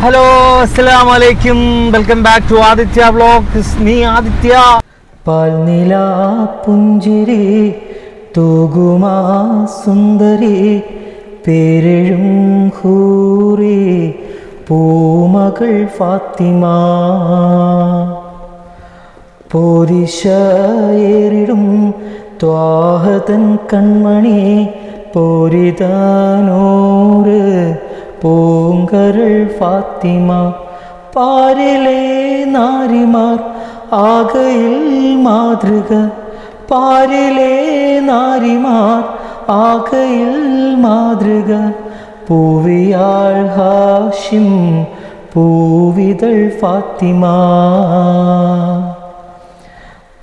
Hello അസ്സലാം വലൈക്കും welcome back to Aditya vlog നീ ആദിത്യ? പാൽനില പുഞ്ചിരി തൂകുമാ സുന്ദരി പേരഴും ഹൂറി പൂമകൾ ഫാത്തിമ. പോരിശേറിടും ത്വാഹതൻ കൺമണി പോരിതാനൂറ് പൂങ്കരൾ ഫാത്തിമ പാരിലെ നാരിമാർ ആകയിൽ മാതൃക. പാരിലെ നാരിമാർ ആകയിൽ മാതൃക. പൂവിയാൾ ഹാഷിം പൂവിതൾ ഫാത്തിമ.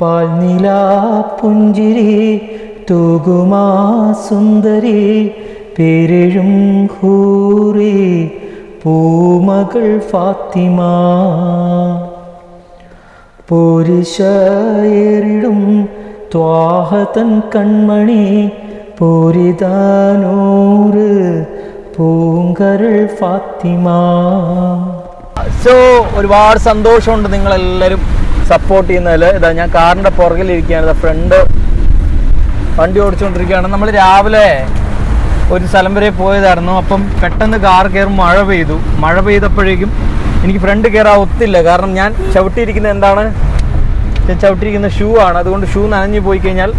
പാൽനില പുഞ്ചിരി തൂകുമാ സുന്ദരി പേരെഴും ഹൂറി പൂമകൾ ഫാത്തിമ. പോരിശയേറിടും ത്വാഹതൻ കൺമണി പോരിതാനൂറ് പൂങ്കരൾ ഫാത്തിമ. സോ ഒരുപാട് സന്തോഷമുണ്ട് നിങ്ങളെല്ലാവരും സപ്പോർട്ട് ചെയ്യുന്നതിൽ ഇതാ ഞാൻ കാറിന്റെ പുറകിലിരിക്കുകയാണ്. ഫ്രണ്ട് വണ്ടി ഓടിച്ചുകൊണ്ടിരിക്കുകയാണ്. നമ്മൾ രാവിലെ ഒരു സ്ഥലം വരെ പോയതായിരുന്നു. അപ്പം പെട്ടെന്ന് കാർ കയറും മഴ പെയ്തു. മഴ പെയ്തപ്പോഴേക്കും എനിക്ക് ഫ്രണ്ട് കയറാൻ ഒത്തില്ല. കാരണം ഞാൻ ചവിട്ടിയിരിക്കുന്നത് എന്താണ്? ഞാൻ ചവിട്ടിയിരിക്കുന്ന ഷൂ ആണ്. അതുകൊണ്ട് ഷൂ നനഞ്ഞു പോയി കഴിഞ്ഞാൽ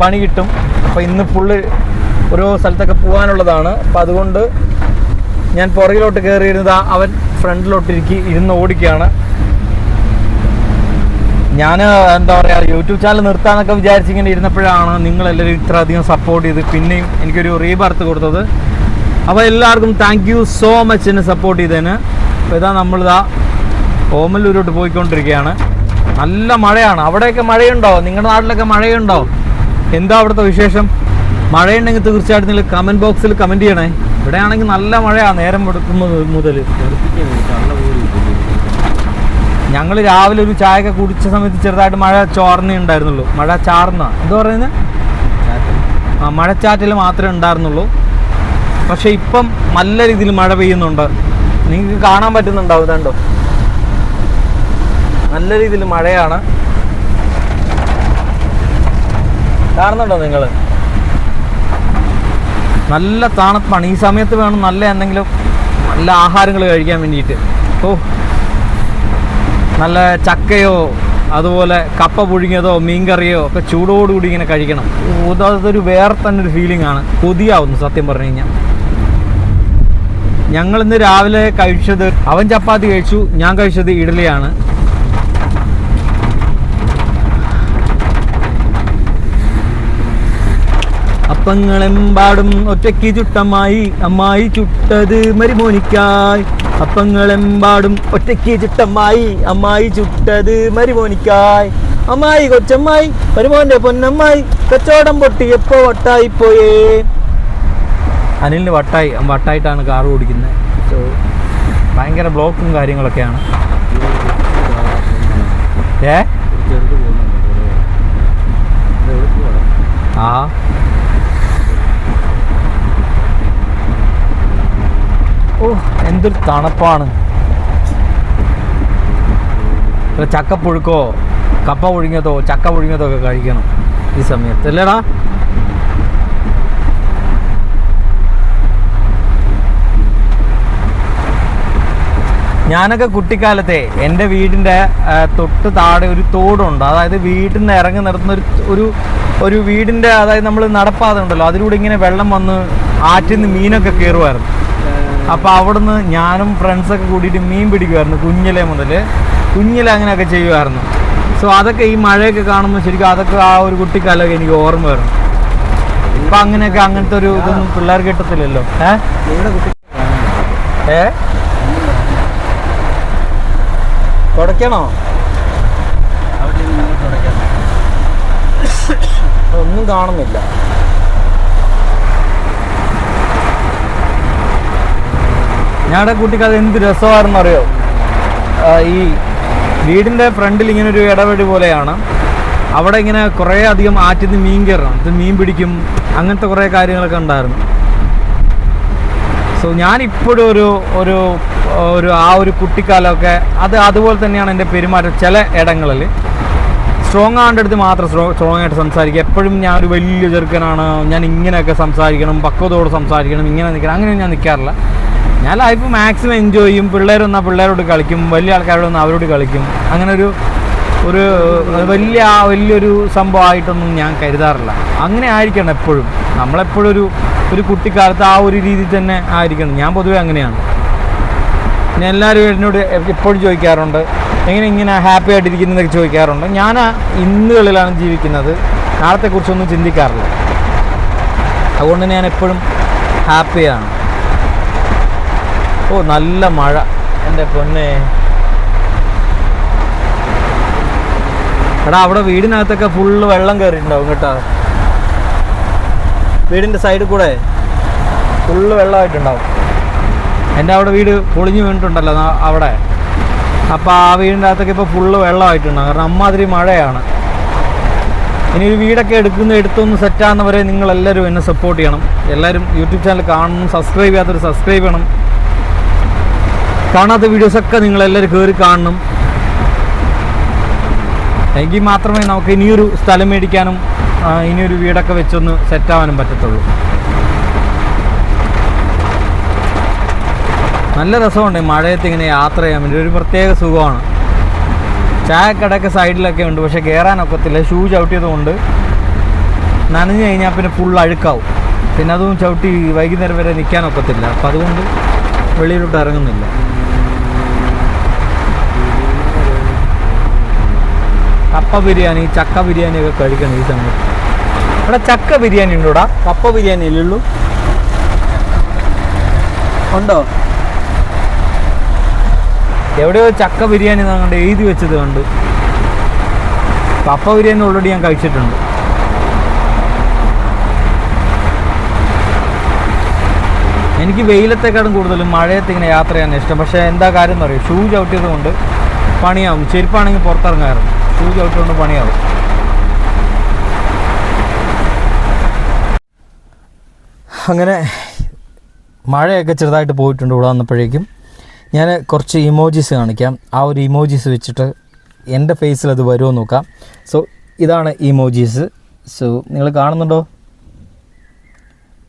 പണി കിട്ടും. അപ്പോൾ ഇന്ന് ഫുള്ള് ഓരോ സ്ഥലത്തൊക്കെ പോകാനുള്ളതാണ്. അപ്പം അതുകൊണ്ട് ഞാൻ പുറകിലോട്ട് കയറിയിരുന്നത് അവൻ ഫ്രണ്ടിലോട്ടിരിക്കി ഇരുന്ന് ഓടിക്കുകയാണ്. ഞാൻ എന്താ പറയുക യൂട്യൂബ് ചാനൽ നിർത്താനൊക്കെ വിചാരിച്ചിങ്ങനെ ഇരുന്നപ്പോഴാണ് നിങ്ങളെല്ലാവരും ഇത്ര അധികം സപ്പോർട്ട് ചെയ്ത് പിന്നെയും എനിക്കൊരു റീബർത്ത് കൊടുത്തത്. അപ്പോൾ എല്ലാവർക്കും താങ്ക് യു സോ മച്ച് എന്നെ സപ്പോർട്ട് ചെയ്തതിന്. അപ്പോൾ ഇതാ നമ്മളിതാ ഓമല്ലൂരോട്ട് പോയിക്കൊണ്ടിരിക്കുകയാണ്. നല്ല മഴയാണ്. അവിടെയൊക്കെ മഴയുണ്ടോ? നിങ്ങളുടെ നാട്ടിലൊക്കെ മഴയുണ്ടോ? എന്താ അവിടുത്തെ വിശേഷം? മഴയുണ്ടെങ്കിൽ തീർച്ചയായിട്ടും നിങ്ങൾ കമന്റ് ബോക്സിൽ കമന്റ് ചെയ്യണേ. ഇവിടെയാണെങ്കിൽ നല്ല മഴയാണ് നേരം എടുക്കുന്നത് മുതൽ ഞങ്ങൾ രാവിലെ ഒരു ചായയൊക്കെ കുടിച്ച സമയത്ത് ചെറുതായിട്ട് മഴ ചോർന്നേ ഉണ്ടായിരുന്നുള്ളൂ. മഴ ചാർന്ന. എന്താ പറയുന്നത് ആ മഴച്ചാറ്റൽ മാത്രമേ ഉണ്ടായിരുന്നുള്ളൂ. പക്ഷെ ഇപ്പം നല്ല രീതിയിൽ മഴ പെയ്യുന്നുണ്ട്. നിങ്ങൾക്ക് കാണാൻ പറ്റുന്നുണ്ടാവും ഇതാണ്ടോ? നല്ല രീതിയിൽ മഴയാണ്. കാണുന്നുണ്ടോ നിങ്ങൾ നല്ല തണുപ്പാണ്. ഈ സമയത്ത് വേണം നല്ല എന്തെങ്കിലും നല്ല ആഹാരങ്ങൾ കഴിക്കാൻ വേണ്ടിയിട്ട്. ഓ നല്ല ചക്കയോ അതുപോലെ കപ്പ പുഴുങ്ങിയതോ മീൻകറിയോ ഒക്കെ ചൂടോടുകൂടി ഇങ്ങനെ കഴിക്കണം. അതൊരു വേറെ തന്നെ ഒരു ഫീലിംഗ് ആണ്. കൊതിയാവുന്നു സത്യം പറഞ്ഞു കഴിഞ്ഞാൽ. ഞങ്ങൾ ഇന്ന് രാവിലെ കഴിച്ചത് അവൻ ചപ്പാത്തി കഴിച്ചു ഞാൻ കഴിച്ചത് ഇഡലിയാണ്. അപ്പങ്ങളെമ്പാടും ഒറ്റയ്ക്ക് ചുട്ടമായി അമ്മായി ചുട്ടത് മരിമോനിക്കായി. അപ്പങ്ങളെമ്പാടും ഒറ്റയ്ക്ക് ചുട്ടമ്മായി അമ്മായി ചുട്ടത് മരിമോനിക്കായി. അമ്മായി കൊച്ചമ്മായി മരുമോന്റെ പൊന്നമ്മായി കച്ചവടം പൊട്ടിയപ്പോ വട്ടായി പോയേ? അനിലിന് വട്ടായി വട്ടായിട്ടാണ് കാർ ഓടിക്കുന്നത്. സോ ഭയങ്കര ബ്ലോക്കും കാര്യങ്ങളൊക്കെയാണ്. ഏ? ആ. ഓ എന്തൊരു തണുപ്പാണ്. ചക്ക ചക്കപ്പുഴുക്കോ കപ്പ ഒഴുങ്ങിയതോ ചക്ക ഒഴുങ്ങിയതോ ഒക്കെ കഴിക്കണം ഈ സമയത്ത്. അല്ലേടാ? ഞാനൊക്കെ കുട്ടിക്കാലത്തെ എന്റെ വീടിന്റെ തൊട്ട് താഴെ ഒരു തോടുണ്ട്. അതായത് വീട്ടിൽ നിന്ന് ഇറങ്ങി നിർത്തുന്ന ഒരു ഒരു ഒരു വീടിന്റെ അതായത് നമ്മൾ നടപ്പാത ഉണ്ടല്ലോ അതിലൂടെ ഇങ്ങനെ വെള്ളം വന്ന് ആറ്റിൽ നിന്ന് മീനൊക്കെ കയറുമായിരുന്നു. അപ്പോൾ അവിടുന്ന് ഞാനും ഫ്രണ്ട്സൊക്കെ കൂടിയിട്ട് മീൻ പിടിക്കുമായിരുന്നു കുഞ്ഞിലെ മുതൽ കുഞ്ഞിലെ അങ്ങനെയൊക്കെ ചെയ്യുമായിരുന്നു സോ അതൊക്കെ ഈ മഴയൊക്കെ കാണുമ്പോൾ ശരിക്കും അതൊക്കെ ആ ഒരു കുട്ടിക്കാലമൊക്കെ എനിക്ക് ഓർമ്മ വരും ഇപ്പം അങ്ങനെയൊക്കെ അങ്ങനത്തെ ഒരു ഇതൊന്നും പിള്ളേർ കിട്ടത്തില്ലല്ലോ. ഏ? ഏ? തുടയ്ക്കണോ ഒന്നും കാണുന്നില്ല. ഞങ്ങളുടെ കുട്ടിക്ക് അത് എന്ത് രസമായിരുന്നു അറിയോ ഈ വീടിന്റെ ഫ്രണ്ടിൽ ഇങ്ങനെ ഒരു ഇടവഴി പോലെയാണ്. അവിടെ ഇങ്ങനെ കുറേ അധികം ആറ്റിന്ന് മീൻ കയറണം ഇത് മീൻ പിടിക്കും അങ്ങനത്തെ കുറേ കാര്യങ്ങളൊക്കെ ഉണ്ടായിരുന്നു. സോ ഞാനിപ്പോഴും ഒരു ഒരു ഒരു ആ ഒരു കുട്ടിക്കാലമൊക്കെ അത് അതുപോലെ തന്നെയാണ് എന്റെ പെരുമാറ്റം ചില ഇടങ്ങളിൽ. സ്ട്രോങ് ആവേണ്ട അടുത്ത് മാത്രം സ്ട്രോ സ്ട്രോങ് ആയിട്ട് സംസാരിക്കുക. എപ്പോഴും ഞാൻ ഒരു വലിയ ചെറുക്കനാണ്. ഞാൻ ഇങ്ങനെയൊക്കെ സംസാരിക്കണം പക്വതോട് സംസാരിക്കണം ഇങ്ങനെ നിൽക്കണം. അങ്ങനെ ഞാൻ നിൽക്കാറില്ല. ഞാൻ ലൈഫ് മാക്സിമം എൻജോയ് ചെയ്യും. പിള്ളേർ വന്നാൽ പിള്ളേരോട് കളിക്കും. വലിയ ആൾക്കാരോട് വന്നാൽ അവരോട് കളിക്കും. അങ്ങനെ ഒരു ഒരു വലിയ വലിയൊരു സംഭവമായിട്ടൊന്നും ഞാൻ കരുതാറില്ല. അങ്ങനെ ആയിരിക്കണം എപ്പോഴും. നമ്മളെപ്പോഴും ഒരു ഒരു കുട്ടിക്കാലത്ത് ആ ഒരു രീതിയിൽ തന്നെ ആയിരിക്കണം. ഞാൻ പൊതുവേ അങ്ങനെയാണ്. ഞാൻ എല്ലാവരും എന്നോട് എപ്പോഴും ചോദിക്കാറുണ്ട്. എങ്ങനെ ഇങ്ങനെ ഹാപ്പി ആയിട്ടിരിക്കുന്നതൊക്കെ ചോദിക്കാറുണ്ട്. ഞാൻ ഇന്നുകളിലാണ് ജീവിക്കുന്നത്. നാളത്തെക്കുറിച്ചൊന്നും ചിന്തിക്കാറില്ല. അതുകൊണ്ട് ഞാൻ എപ്പോഴും ഹാപ്പിയാണ് ഓ നല്ല മഴ. എന്റെ പൊന്നെ. എടാ അവിടെ വീടിനകത്തൊക്കെ ഫുള്ള് വെള്ളം കയറിയിട്ടുണ്ടാവും കേട്ടോ. വീടിന്റെ സൈഡിൽ കൂടെ ഫുള്ള് വെള്ളമായിട്ടുണ്ടാവും. എന്റെ അവിടെ വീട് പൊളിഞ്ഞു വീണിട്ടുണ്ടല്ലോ അവിടെ. അപ്പോൾ ആ വീടിന്റെ അകത്തൊക്കെ ഇപ്പോൾ ഫുള്ള് വെള്ളമായിട്ടുണ്ടാവും. കാരണം അമ്മാതിരി മഴയാണ്. ഇനി ഒരു വീടൊക്കെ എടുക്കുന്ന എടുത്തൊന്ന് സെറ്റാകുന്നവരെ നിങ്ങളെല്ലാവരും എന്നെ സപ്പോർട്ട് ചെയ്യണം. എല്ലാവരും യൂട്യൂബ് ചാനൽ കാണണം സബ്സ്ക്രൈബ് ചെയ്യാത്തവർ സബ്സ്ക്രൈബ് ചെയ്യണം. കാണാത്ത വീഡിയോസ് ഒക്കെ നിങ്ങൾ നിങ്ങളെല്ലാവരും കയറി കാണണം. എങ്കിൽ മാത്രമേ നമുക്ക് ഇനിയൊരു സ്ഥലം മേടിക്കാനും ഇനിയൊരു വീടൊക്കെ വെച്ചൊന്ന് സെറ്റാവാനും പറ്റത്തുള്ളൂ. നല്ല രസമുണ്ട് മഴയത്ത് ഇങ്ങനെ യാത്ര ചെയ്യാൻ വേണ്ടി. ഒരു പ്രത്യേക സുഖമാണ്. ചായക്കടയൊക്കെ സൈഡിലൊക്കെ ഉണ്ട് പക്ഷെ കയറാനൊക്കത്തില്ല ഷൂ ചവിട്ടിയതുകൊണ്ട് നനഞ്ഞു കഴിഞ്ഞാൽ പിന്നെ ഫുൾ അഴുക്കാവും. പിന്നെ അതും ചവിട്ടി വൈകുന്നേരം വരെ നിൽക്കാനൊക്കത്തില്ല അപ്പം അതുകൊണ്ട് വെളിയിലോട്ട് ഇറങ്ങുന്നില്ല. കപ്പ ബിരിയാണി ചക്ക ബിരിയാണി ഒക്കെ കഴിക്കണം ഈ സമയത്ത്. ഇവിടെ ചക്ക ബിരിയാണി ഉണ്ടോടാ? കപ്പ ബിരിയാണി ഇല്ലുള്ളൂ ഉണ്ടോ? എവിടെയോ ചക്ക ബിരിയാണി കണ്ട് എഴുതി വെച്ചത് കണ്ട്. കപ്പ ബിരിയാണി ഓൾറെഡി ഞാൻ കഴിച്ചിട്ടുണ്ട്. എനിക്ക് വെയിലത്തെക്കാളും കൂടുതലും മഴയത്ത് ഇങ്ങനെ യാത്ര ചെയ്യാൻ ഇഷ്ടം. പക്ഷേ എന്താ കാര്യം എന്ന് പറയും ഷൂ ചവിട്ടിയത് കൊണ്ട് പണിയാവും. ചെരുപ്പാണെങ്കിൽ പുറത്തിറങ്ങാറുണ്ട് ഷൂ ചവിട്ടുകൊണ്ട് പണിയാവും. അങ്ങനെ മഴയൊക്കെ ചെറുതായിട്ട് പോയിട്ടുണ്ട് ഇവിടെ വന്നപ്പോഴേക്കും. ഞാൻ കുറച്ച് ഇമോജീസ് കാണിക്കാം. ആ ഒരു ഇമോജീസ് വെച്ചിട്ട് എന്റെ ഫേസിൽ അത് വരുമോ നോക്കാം. സോ ഇതാണ് ഇമോജീസ് സോ നിങ്ങൾ കാണുന്നുണ്ടോ?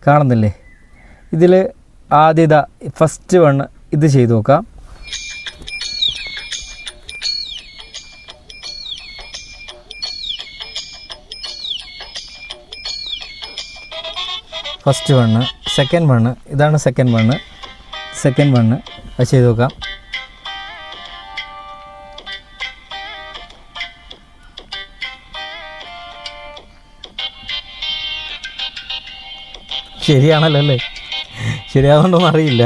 കാണുന്നില്ലേ? ഇതിൽ ആദ്യത ഫസ്റ്റ് വൺ ഇത് ചെയ്ത് നോക്കാം. ഫസ്റ്റ് വണ്ണ് സെക്കൻഡ് വണ്ണ് ഇതാണ് സെക്കൻഡ് വണ്ണ് സെക്കൻഡ് വണ്ണ് അത് ചെയ്ത് നോക്കാം. ശരിയാണല്ലോ അല്ലേ? ശരിയാവുന്നുണ്ടോന്ന് അറിയില്ല.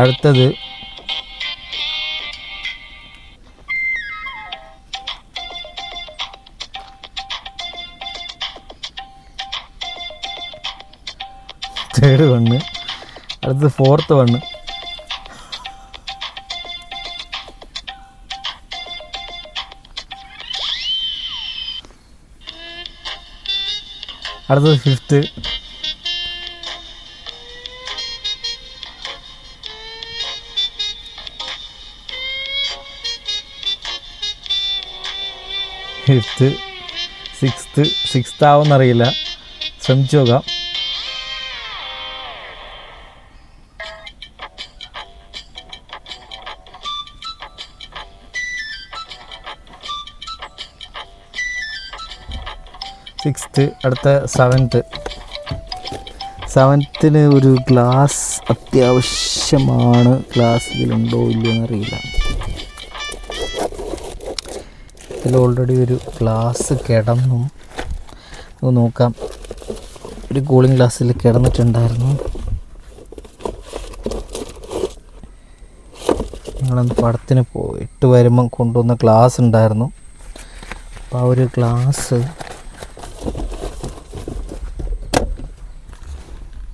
അടുത്തത് തേർഡ് വണ്ണ് അടുത്തത് ഫോർത്ത് വണ്ണ് അടുത്തത് ഫിഫ്ത്ത് ഫിഫ്ത്ത് സിക്സ്ത്ത് സിക്സ്ത് ആവുമെന്നറിയില്ല. ശ്രമിച്ചു നോക്കാം. സിക്സ്ത്ത് അടുത്ത സെവൻത്ത് സെവൻത്തിന് ഒരു ഗ്ലാസ് അത്യാവശ്യമാണ്. ഗ്ലാസ് ഇതിലുണ്ടോ ഇല്ലയോ എന്നറിയില്ല. ഇതിൽ ഓൾറെഡി ഒരു ഗ്ലാസ് കിടന്നു. നമുക്ക് നോക്കാം. ഒരു കൂളിംഗ് ഗ്ലാസ്സിൽ കിടന്നിട്ടുണ്ടായിരുന്നു. ഞങ്ങളന്ന് പടത്തിന് പോയിട്ട് വരുമ്പം കൊണ്ടുവന്ന ക്ലാസ് ഉണ്ടായിരുന്നു. അപ്പോൾ ആ ഒരു ഗ്ലാസ്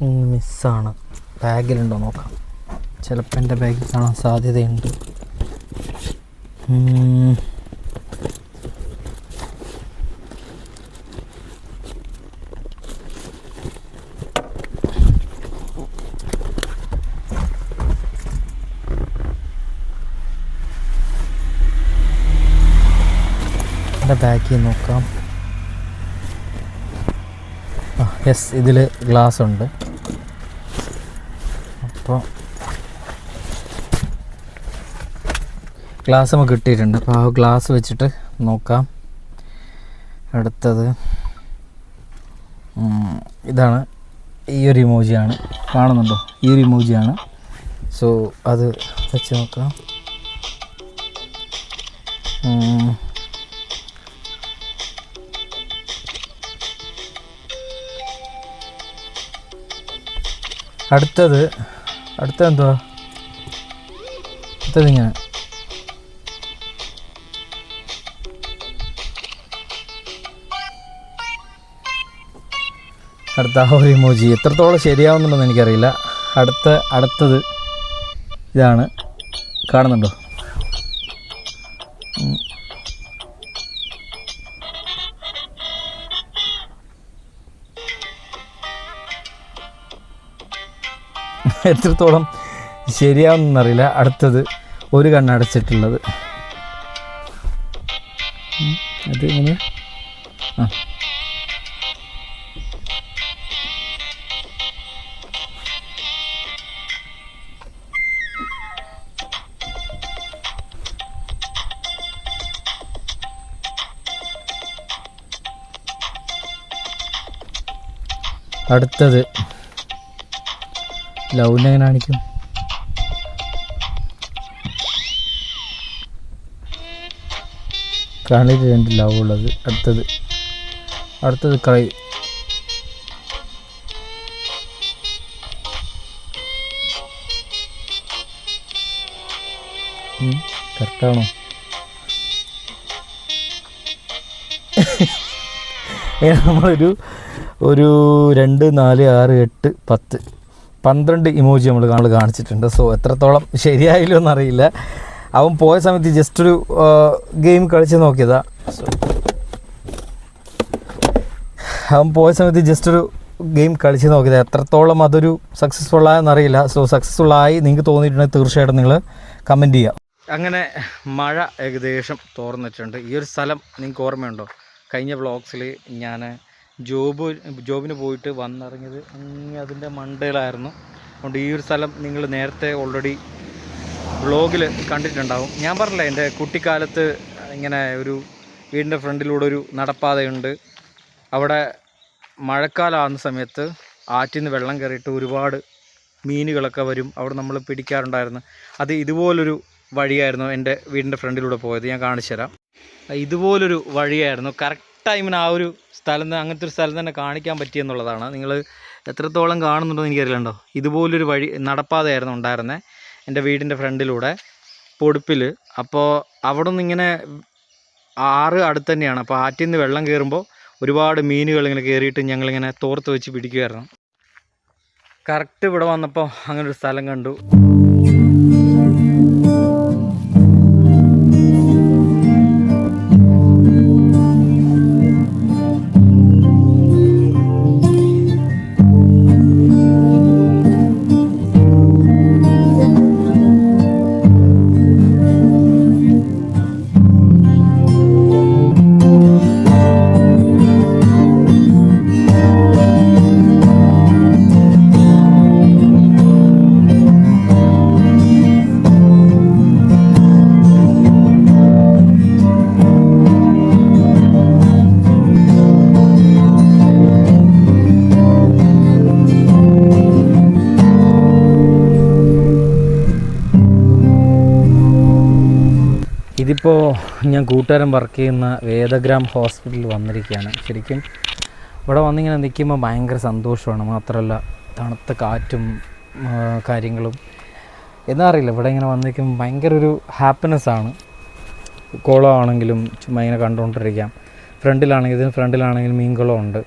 മിസ്സാണ്. ബാഗിലുണ്ടോ നോക്കാം. ചിലപ്പോൾ എന്റെ ബാഗിൽ കാണാൻ സാധ്യതയുണ്ട്. എന്റെ ബാക്കിൽ നോക്കാം. യെസ് ഇതിൽ ഗ്ലാസ് ഉണ്ട്. അപ്പോൾ ഗ്ലാസ് നമുക്ക് കിട്ടിയിട്ടുണ്ട്. അപ്പോൾ ആ ഗ്ലാസ് വെച്ചിട്ട് നോക്കാം. അടുത്തത് ഇതാണ് ഈ ഒരു ഇമോജിയാണ്. കാണുന്നുണ്ടോ? ഈ ഒരു ഇമോജിയാണ്. സോ അത് വെച്ച് നോക്കാം. അടുത്തത് അടുത്തത് എന്തുവാ അടുത്തത് ഇങ്ങനെ അടുത്ത ആ ഒരു ഇമോജി എത്രത്തോളം ശരിയാവുന്നുണ്ടെന്ന് എനിക്കറിയില്ല. അടുത്ത അടുത്തത് ഇതാണ്. കാണുന്നുണ്ടോ? എത്രത്തോളം ശരിയാവുന്നറിയില്ല അടുത്തത് ഒരു കണ്ണടച്ചിട്ടുള്ളത്. അത് ഇങ്ങനെ. അടുത്തത് ലവിനെ കാണിക്കും? കാണിട്ട് രണ്ട് ലവ് ഉള്ളത്. അടുത്തത്. അടുത്തത് കളി കറക്റ്റാണോ? നമ്മളൊരു ഒരു രണ്ട് നാല് ആറ് എട്ട് പത്ത്. പന്ത്രണ്ട് ഇമോജി നമ്മൾ നമ്മൾ കാണിച്ചിട്ടുണ്ട്. സോ എത്രത്തോളം ശരിയായില്ലോ എന്നറിയില്ല. അവൻ പോയ സമയത്ത് ജസ്റ്റ് ഒരു ഗെയിം കളിച്ച് നോക്കിയതാ. അവൻ പോയ സമയത്ത് ജസ്റ്റ് ഒരു ഗെയിം കളിച്ച് നോക്കിയത്. എത്രത്തോളം അതൊരു സക്സസ്ഫുൾ ആയെന്നറിയില്ല. സോ സക്സസ്ഫുൾ ആയി നിങ്ങൾക്ക് തോന്നിയിട്ടുണ്ടെങ്കിൽ തീർച്ചയായിട്ടും നിങ്ങൾ കമന്റ് ചെയ്യുക അങ്ങനെ മഴ ഏകദേശം തോർന്നിട്ടുണ്ട്. ഈ ഒരു സ്ഥലം നിങ്ങൾക്ക് ഓർമ്മയുണ്ടോ? കഴിഞ്ഞ വ്ളോഗ്സിൽ ഞാൻ ജോബ് ജോബിന് പോയിട്ട് വന്നിറങ്ങിയത് അങ്ങ് അതിന്റെ മണ്ടയിലായിരുന്നു. അതുകൊണ്ട് ഈ ഒരു സ്ഥലം നിങ്ങൾ നേരത്തെ ഓൾറെഡി വ്ളോഗിൽ കണ്ടിട്ടുണ്ടാവും. ഞാൻ പറഞ്ഞില്ല എന്റെ കുട്ടിക്കാലത്ത് ഇങ്ങനെ ഒരു വീടിന്റെ ഫ്രണ്ടിലൂടെ ഒരു നടപ്പാതയുണ്ട്. അവിടെ മഴക്കാലമാകുന്ന സമയത്ത് ആറ്റിൽ നിന്ന് വെള്ളം കയറിയിട്ട് ഒരുപാട് മീനുകളൊക്കെ വരും. അവിടെ നമ്മൾ പിടിക്കാറുണ്ടായിരുന്നു. അത് ഇതുപോലൊരു വഴിയായിരുന്നു എന്റെ വീടിന്റെ ഫ്രണ്ടിലൂടെ പോയത്. ഞാൻ കാണിച്ചു തരാം ഇതുപോലൊരു വഴിയായിരുന്നു. കറക്റ്റ് ടൈമിന് ആ ഒരു സ്ഥലം അങ്ങനത്തെ ഒരു സ്ഥലം തന്നെ കാണിക്കാൻ പറ്റിയെന്നുള്ളതാണ് നിങ്ങൾ എത്രത്തോളം കാണുന്നുണ്ടോ എന്ന് എനിക്കറിയില്ലണ്ടോ ഇതുപോലൊരു വഴി നടപ്പാതയായിരുന്നു ഉണ്ടായിരുന്നത് എന്റെ വീടിന്റെ ഫ്രണ്ടിലൂടെ പൊടുപ്പിൽ അപ്പോൾ അവിടെ നിന്ന് ഇങ്ങനെ ആറ് അടുത്ത് തന്നെയാണ്. അപ്പോൾ ആറ്റിൽ നിന്ന് വെള്ളം കയറുമ്പോൾ ഒരുപാട് മീനുകൾ ഇങ്ങനെ കയറിയിട്ട് ഞങ്ങളിങ്ങനെ തോർത്ത് വെച്ച് പിടിക്കുമായിരുന്നു കറക്റ്റ് ഇവിടെ വന്നപ്പോൾ അങ്ങനെ ഒരു സ്ഥലം കണ്ടു. ഇതിപ്പോൾ ഞാൻ കൂട്ടുകാരൻ വർക്ക് ചെയ്യുന്ന വേദഗ്രാം ഹോസ്പിറ്റലിൽ വന്നിരിക്കുകയാണ്. ശരിക്കും ഇവിടെ വന്നിങ്ങനെ നിൽക്കുമ്പോൾ ഭയങ്കര സന്തോഷമാണ്. മാത്രമല്ല തണുത്ത കാറ്റും കാര്യങ്ങളും. എന്താ അറിയില്ല ഇവിടെ ഇങ്ങനെ വന്നിരിക്കുമ്പോൾ ഭയങ്കര ഒരു ഹാപ്പിനെസ് ആണ്. കുളമാണെങ്കിലും ചുമ്മാ ഇങ്ങനെ കണ്ടുകൊണ്ടിരിക്കാം ഫ്രണ്ടിലാണെങ്കിൽ ഇതിന് ഫ്രണ്ടിലാണെങ്കിലും മീൻകുളം ഉണ്ട്.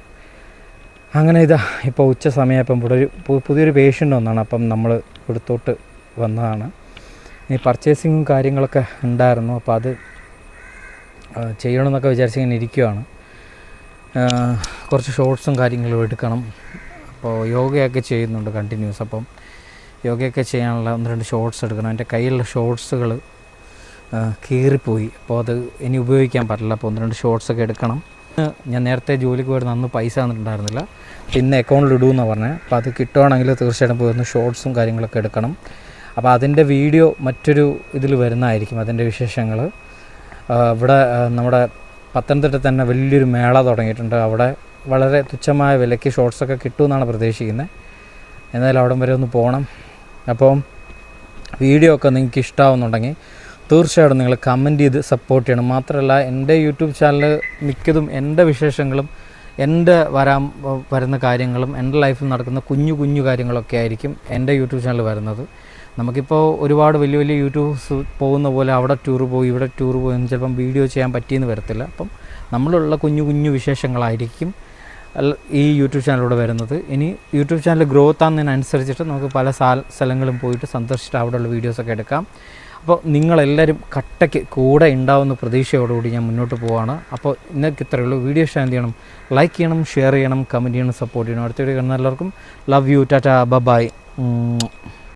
അങ്ങനെ ഇതാ ഇപ്പോൾ ഉച്ച സമയം ഇപ്പം ഇവിടെ ഒരു പുതിയൊരു പേഷ്യന്റ് വന്നാണ്. അപ്പം നമ്മൾ ഇവിടുത്തോട്ട് വന്നതാണ്. ഈ പർച്ചേസിങ്ങും കാര്യങ്ങളൊക്കെ ഉണ്ടായിരുന്നു. അപ്പോൾ അത് ചെയ്യണമെന്നൊക്കെ ചെയ്യണമെന്നൊക്കെ വിചാരിച്ചിങ്ങനെ ഇരിക്കുവാണ്. കുറച്ച് ഷോർട്സും കാര്യങ്ങളും എടുക്കണം. അപ്പോൾ യോഗയൊക്കെ ചെയ്യുന്നുണ്ട് കണ്ടിന്യൂസ് അപ്പം യോഗയൊക്കെ ചെയ്യാനുള്ള ഒന്ന് രണ്ട് ഷോർട്സ് എടുക്കണം. എന്റെ കയ്യിലുള്ള ഷോർട്സുകൾ കീറിപ്പോയി. അപ്പോൾ അത് ഇനി ഉപയോഗിക്കാൻ പറ്റില്ല. അപ്പോൾ ഒന്ന് രണ്ട് ഷോർട്സൊക്കെ എടുക്കണം. ഞാൻ നേരത്തെ ജോലിക്ക് വരുന്ന അന്ന് പൈസ തന്നിട്ടുണ്ടായിരുന്നില്ല. പിന്നെ അക്കൗണ്ടിൽ ഇടുമെന്നാണ് പറഞ്ഞത് അപ്പോൾ അത് കിട്ടുവാണെങ്കിൽ തീർച്ചയായിട്ടും പോയി ഒന്ന് ഷോർട്സും കാര്യങ്ങളൊക്കെ എടുക്കണം. അപ്പോൾ അതിന്റെ വീഡിയോ മറ്റൊരു ഇതിൽ വരുന്നതായിരിക്കും അതിന്റെ വിശേഷങ്ങൾ. ഇവിടെ നമ്മുടെ പത്തനംതിട്ട തന്നെ വലിയൊരു മേള തുടങ്ങിയിട്ടുണ്ട്. അവിടെ വളരെ തുച്ഛമായ വിലയ്ക്ക് ഷോർട്സൊക്കെ കിട്ടുമെന്നാണ് പ്രതീക്ഷിക്കുന്നത്. എന്നാലും അവിടം വരെ ഒന്ന് പോകണം. അപ്പോൾ വീഡിയോ ഒക്കെ നിങ്ങൾക്ക് ഇഷ്ടമാവുന്നുണ്ടെങ്കിൽ തീർച്ചയായിട്ടും നിങ്ങൾ കമന്റ് ചെയ്ത് സപ്പോർട്ട് ചെയ്യണം. മാത്രമല്ല എന്റെ യൂട്യൂബ് ചാനൽ മിക്കതും എന്റെ വിശേഷങ്ങളും എന്റെ വരാൻ വരുന്ന കാര്യങ്ങളും എന്റെ ലൈഫിൽ നടക്കുന്ന കുഞ്ഞു കുഞ്ഞു കാര്യങ്ങളൊക്കെ ആയിരിക്കും എന്റെ യൂട്യൂബ് ചാനൽ വരുന്നത്. നമുക്കിപ്പോൾ ഒരുപാട് വലിയ വലിയ യൂട്യൂബ്സ് പോകുന്ന പോലെ അവിടെ ടൂർ പോയി ഇവിടെ ടൂർ പോയി ചിലപ്പം വീഡിയോ ചെയ്യാൻ പറ്റിയെന്ന് വരത്തില്ല. അപ്പം നമ്മളുള്ള കുഞ്ഞു കുഞ്ഞു വിശേഷങ്ങളായിരിക്കും ഈ യൂട്യൂബ് ചാനലിലൂടെ വരുന്നത്. ഇനി യൂട്യൂബ് ചാനൽ ഗ്രോത്ത് ആകുന്നതിനനുസരിച്ചിട്ട് നമുക്ക് പല സ്ഥലങ്ങളും പോയിട്ട് സന്ദർശിച്ചിട്ട് അവിടെയുള്ള വീഡിയോസൊക്കെ എടുക്കാം. അപ്പോൾ നിങ്ങളെല്ലാവരും കട്ടയ്ക്ക് കൂടെ ഉണ്ടാവുന്ന പ്രതീക്ഷയോടുകൂടി ഞാൻ മുന്നോട്ട് പോവാണ്. അപ്പോൾ ഇന്നൊക്കെ ഇത്രയേ ഉള്ളൂ. വീഡിയോ ഷെയർ ചെയ്യണം? ലൈക്ക് ചെയ്യണം ഷെയർ ചെയ്യണം കമന്റ് ചെയ്യണം സപ്പോർട്ട് ചെയ്യണം. അടുത്ത വീഡിയോ കാണുന്ന എല്ലാവർക്കും. ലവ് യു ടാറ്റ ബ ബൈ